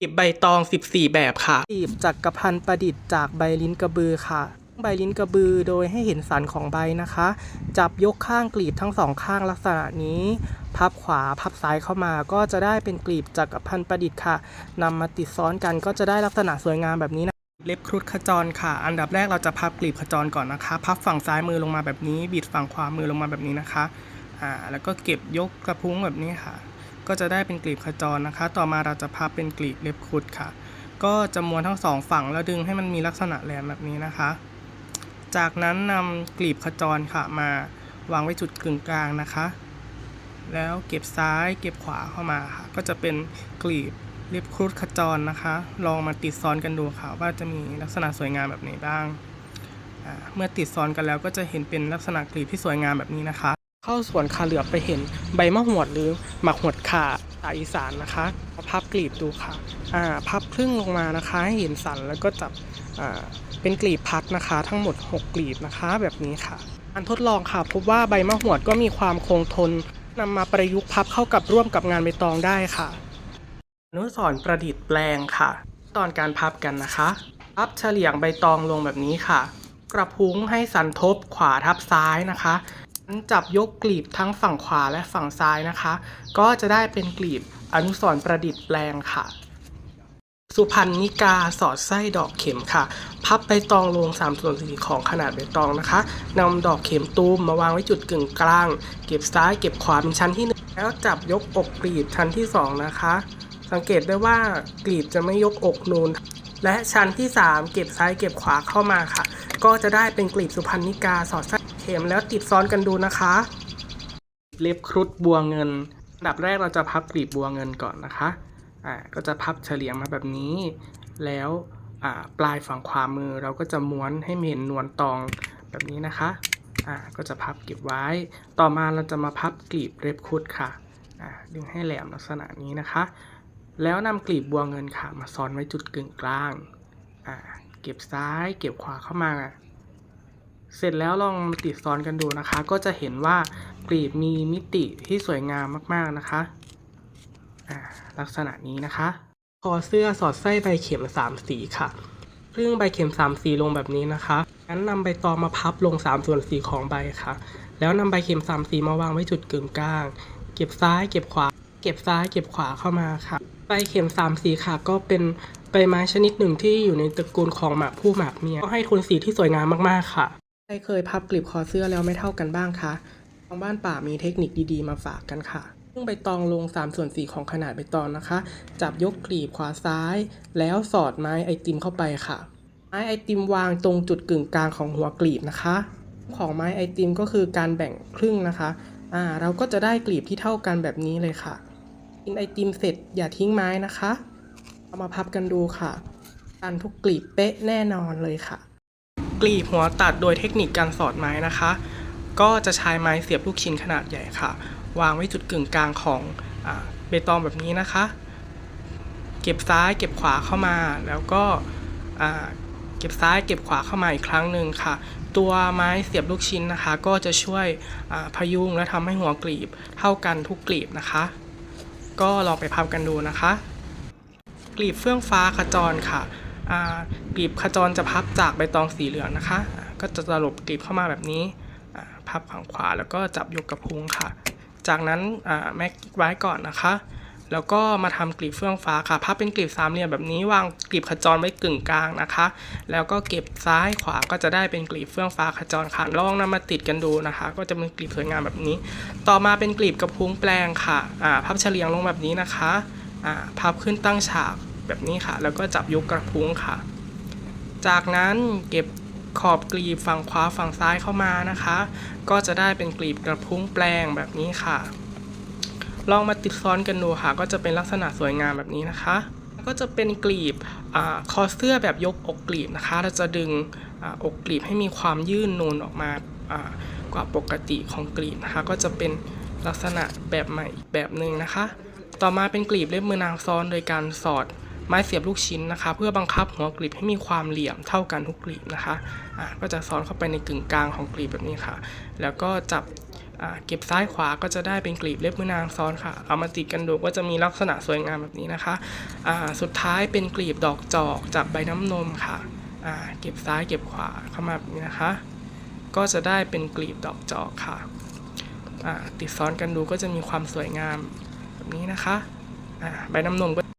กลีบใบตอง 14 แบบค่ะกลีบจักรพันประดิษฐ์จากใบลิ้นกระบือค่ะ ใบลิ้นกระบือโดยให้เห็นสันของใบนะคะ จับยกข้างกลีบทั้งสองข้างลักษณะนี้ พับขวาพับซ้ายเข้ามาก็จะได้เป็นกลีบจักรพันประดิษฐ์ค่ะนำมาติดซ้อนกันก็จะได้ลักษณะสวยงามแบบนี้นะเล็บครุฑขจรค่ะ อันดับแรกเราจะพับกลีบขจรก่อนนะคะ พับฝั่งซ้ายมือลงมาแบบนี้ บิดฝั่งขวามือลงมาแบบนี้นะคะ อ่า แล้วก็เก็บยกกระพุ้งแบบนี้ค่ะ ก็จะได้เป็นกลีบขจรนะคะ ต่อมาเราจะพับเป็นกลีบเล็บครุฑค่ะ ก็จะม้วนทั้งสองฝั่งแล้วดึงให้มันมีลักษณะแหลมแบบนี้นะคะ จากนั้นนำกลีบขจรค่ะมาวางไว้จุดกึ่งกลางนะคะ แล้วเก็บซ้ายเก็บขวาเข้ามาค่ะ ก็จะเป็นกลีบเล็บครุฑขจรนะคะ ลองมาติดซ้อนกันดูค่ะ ว่าจะมีลักษณะสวยงามแบบไหนบ้าง เมื่อติดซ้อนกันแล้วก็จะเห็นเป็นลักษณะกลีบที่สวยงามแบบนี้นะคะ เข้าสวนคาเหลือไปเห็นใบมะหวดหรือหมักหวดขาสาอีสานนะคะพับกลีบดูค่ะอ่าพับครึ่งลงมานะคะให้เห็นสันแล้วก็จับอ่าเป็นกลีบพัดนะคะ ทั้งหมด 6 กลีบนะคะแบบนี้ค่ะการทดลองค่ะ พบว่าใบมะหวดก็มีความคงทนนำมาประยุกต์พับเข้ากับร่วมกับงานใบตองได้ค่ะอนุสรประดิษฐ์แปลงค่ะ ตอนการพับกันนะคะพับเฉลี่ยงใบตองลงแบบนี้ค่ะ กระพุ้งให้สันทบขวาทับซ้ายนะคะ จับยกกลีบทั้งฝั่งขวาและฝั่งซ้ายนะคะ ก็จะได้เป็นกลีบอนุสรประดิษฐ์แปลงค่ะ สุพรรณนิกาสอดไส้ดอกเข็มค่ะ พับใบตองลง3ส่วนสี่ของขนาดใบตองนะคะนำดอกเข็มตูมมาวางไว้จุดกึ่งกลาง เก็บซ้ายเก็บขวาเป็นชั้นที่หนึ่งแล้วจับยกอกกลีบชั้นที่สองนะคะ สังเกตได้ว่ากลีบจะไม่ยกอกนูนและชั้นที่ 3 เก็บซ้ายเก็บขวาเข้ามาค่ะ ก็จะได้เป็นกลีบสุพรรณนิกาสอดไส้ ข็มแล้วติดซ้อนกันดูนะคะเล็บครุฑบัวเงินอันดับแรกเราจะพับกลีบบัวเงินก่อนนะคะอ่าก็จะพับเฉลียงมาแบบนี้ แล้วอ่าปลายฝั่งขวามือเราก็จะม้วนให้เห็นนวลตองแบบนี้นะคะอ่าก็จะพับเก็บไว้ ต่อมาเราจะมาพับกลีบเล็บครุฑค่ะอ่าดึงให้แหลมลักษณะนี้นะคะ แล้วนำกลีบบัวเงินค่ะมาซ้อนไว้จุดกึ่งกลางอ่าเก็บซ้ายเก็บขวาเข้ามา เสร็จแล้วลองมาติดซ้อนกันดูนะคะ ก็จะเห็นว่ากลีบมีมิติที่สวยงามมากๆนะคะลักษณะนี้นะคะคอเสื้อสอดไส้ใบเข็มสามสีค่ะซึ่งใบเข็มสามสีลงแบบนี้นะคะงั้นนำใบตองมาพับลงสามส่วนสี่ของใบค่ะ แล้วนำใบเข็มสามสีมาวางไว้จุดกึ่งกลาง เก็บซ้ายเก็บขวา เก็บซ้ายเก็บขวาเข้ามาค่ะ ใบเข็มสามสีค่ะ ก็เป็นใบไม้ชนิดหนึ่งที่อยู่ในตระกูลของหมากผู้หมากเมีย ก็ให้โทนสีที่สวยงามมากๆค่ะ ใครเคยพับกลีบคอเสื้อแล้วไม่เท่ากันบ้างคะ ทางบ้านป่ามีเทคนิคดีๆ มาฝากกันค่ะ ซึ่งใบตองลง3ส่วน4ของขนาดใบตองนะคะ จับยกกลีบขวาซ้าย แล้วสอดไม้ไอติมเข้าไปค่ะ ไม้ไอติมวางตรงจุดกึ่งกลางของหัวกลีบนะคะ ของไม้ไอติมก็คือการแบ่งครึ่งนะคะ อ่า เราก็จะได้กลีบที่เท่ากันแบบนี้เลยค่ะ กินไอติมเสร็จอย่าทิ้งไม้นะคะ เอามาพับกันดูค่ะ กันทุกกลีบเป๊ะแน่นอนเลยค่ะ กลีบหัวตัดโดยเทคนิคการสอดไม้นะคะ ก็จะใช้ไม้เสียบลูกชิ้นขนาดใหญ่ค่ะ วางไว้จุดกึ่งกลางของอเบตองแบบนี้นะคะ เก็บซ้ายเก็บขวาเข้ามาแล้วก็เก็บซ้ายเก็บขวาเข้ามาอีกครั้งหนึ่งค่ะ ตัวไม้เสียบลูกชิ้นนะคะ ก็จะช่วยพยุงและทำให้หัวกลีบเท่ากันทุกกลีบนะคะ ก็ลองไปพับกันดูนะคะ กลีบเฟื่องฟ้าขจรค่ะ กลีบขจรจะพับจากใบตองสีเหลืองนะคะ ก็จะตลบกลีบเข้ามาแบบนี้พับฝั่งขวาแล้วก็จับยกกับพุงค่ะ จากนั้นแม็กไว้ก่อนนะคะ แล้วก็มาทำกลีบเฟื่องฟ้าค่ะพับเป็นกลีบสามเหลี่ยมแบบนี้วางกลีบขจรไว้กึ่งกลางนะคะ แล้วก็เก็บซ้ายขวาก็จะได้เป็นกลีบเฟื่องฟ้าขจรค่ะลองนำมาติดกันดูนะคะ ก็จะเป็นกลีบสวยงามแบบนี้ ต่อมาเป็นกลีบกระพุ้งแปลงค่ะพับเฉลียงลงแบบนี้นะคะพับขึ้นตั้งฉาก แบบนี้ค่ะ แล้วก็จับยกกระพุ้งค่ะ จากนั้นเก็บขอบกลีบฝั่งขวาฝั่งซ้ายเข้ามานะคะ ก็จะได้เป็นกลีบกระพุ้งแปลงแบบนี้ค่ะ ลองมาติดซ้อนกันดูค่ะ ก็จะเป็นลักษณะสวยงามแบบนี้นะคะ ก็จะเป็นกลีบอคอเสื้อแบบยกอกกลีบนะคะ เราจะดึงออกกลีบให้มีความยื่นนูนออกมาอ่ากว่าปกติของกลีบนะคะ ก็จะเป็นลักษณะแบบใหม่อีกแบบหนึ่งนะคะ ต่อมาเป็นกลีบเล็บมือนางซ้อนโดยการสอด ไม้เสียบลูกชิ้นนะคะ เพื่อบังคับหัวกลีบให้มีความเหลี่ยมเท่ากันทุกกลีบนะคะอ่าก็จะซ้อนเข้าไปในกึ่งกลางของกลีบแบบนี้ค่ะ แล้วก็จับเก็บซ้ายขวาก็จะได้เป็นกลีบเล็บมือนางซ้อนค่ะ เอามาติดกันดูก็จะมีลักษณะสวยงามแบบนี้นะคะอ่าสุดท้ายเป็นกลีบดอกจอกจากใบน้ำนมค่ะเก็บซ้ายเก็บขวาเข้ามาแบบนี้นะคะ ก็จะได้เป็นกลีบดอกจอกค่ะ ติดซ้อนกันดูก็จะมีความสวยงามแบบนี้นะคะ ใบน้ำนมก็